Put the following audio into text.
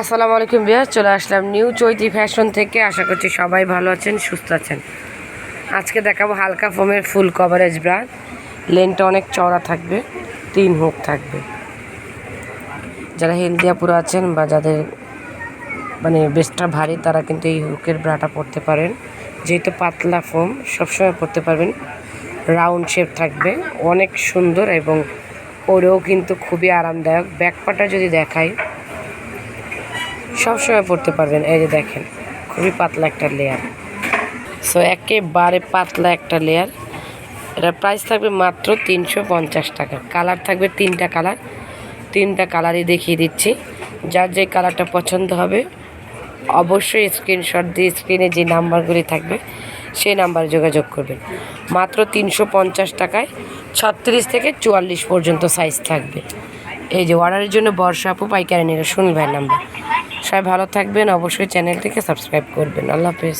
আসসালামু আলাইকুম বিয়ার চলে আসলাম নিউ চৈতি ফ্যাশন থেকে। আশা করছি সবাই ভালো আছেন, সুস্থ আছেন। আজকে দেখাবো হালকা ফোমের ফুল কভারেজ ব্রা লেনটা অনেক চওড়া থাকবে, তিন হুক থাকবে। যারা হেলদিয়া পুরো আছেন বা যাদের মানে বেশটা ভারী, তারা কিন্তু এই হুকের ব্রাটা পরতে পারেন। যেহেতু পাতলা ফোম সবসময় পরতে পারবেন। রাউন্ড শেপ থাকবে, অনেক সুন্দর এবং পরেও কিন্তু খুবই আরামদায়ক। ব্যাকপাটা যদি দেখাই সবসময় পরতে পারবেন। এই যে দেখেন, খুবই পাতলা একটা লেয়ার সো একেবারে পাতলা একটা লেয়ার এটার প্রাইস থাকবে মাত্র তিনশো পঞ্চাশ টাকা। কালার থাকবে তিনটা কালার তিনটা কালারই দেখিয়ে দিচ্ছি। যার যে কালারটা পছন্দ হবে, অবশ্যই স্ক্রিনশট দিয়ে স্ক্রিনে যে নাম্বারগুলি থাকবে, সেই নাম্বারে যোগাযোগ করবেন। মাত্র তিনশো পঞ্চাশ টাকায় ছত্রিশ থেকে চুয়াল্লিশ পর্যন্ত সাইজ থাকবে। এই যে অর্ডারের জন্য বর্ষা আপু পাইকারি নিলে, শুনবেন নাম্বার সবাই ভালো থাকবেন অবশ্যই চ্যানেলটিকে সাবস্ক্রাইব করবেন। আল্লাহ হাফেজ।